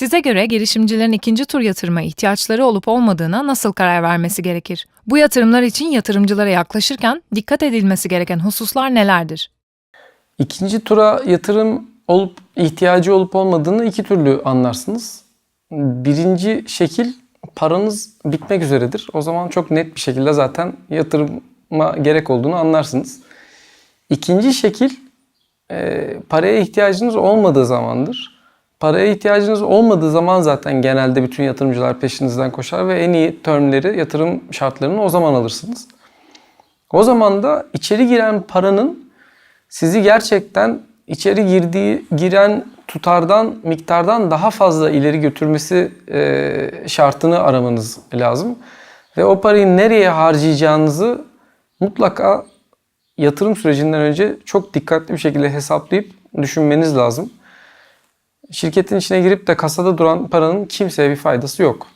Size göre girişimcilerin ikinci tur yatırıma ihtiyaçları olup olmadığına nasıl karar vermesi gerekir? Bu yatırımlar için yatırımcılara yaklaşırken dikkat edilmesi gereken hususlar nelerdir? İkinci tura yatırım olup ihtiyacı olup olmadığını iki türlü anlarsınız. Birinci şekil paranız bitmek üzeredir. O zaman çok net bir şekilde zaten yatırıma gerek olduğunu anlarsınız. İkinci şekil e, paraya ihtiyacınız olmadığı zamandır. Paraya ihtiyacınız olmadığı zaman zaten genelde bütün yatırımcılar peşinizden koşar ve en iyi termleri, yatırım şartlarını o zaman alırsınız. O zaman da içeri giren paranın sizi gerçekten içeri girdiği giren tutardan miktardan daha fazla ileri götürmesi e, şartını aramanız lazım. Ve o parayı nereye harcayacağınızı mutlaka yatırım sürecinden önce çok dikkatli bir şekilde hesaplayıp düşünmeniz lazım. Şirketin içine girip de kasada duran paranın kimseye bir faydası yok.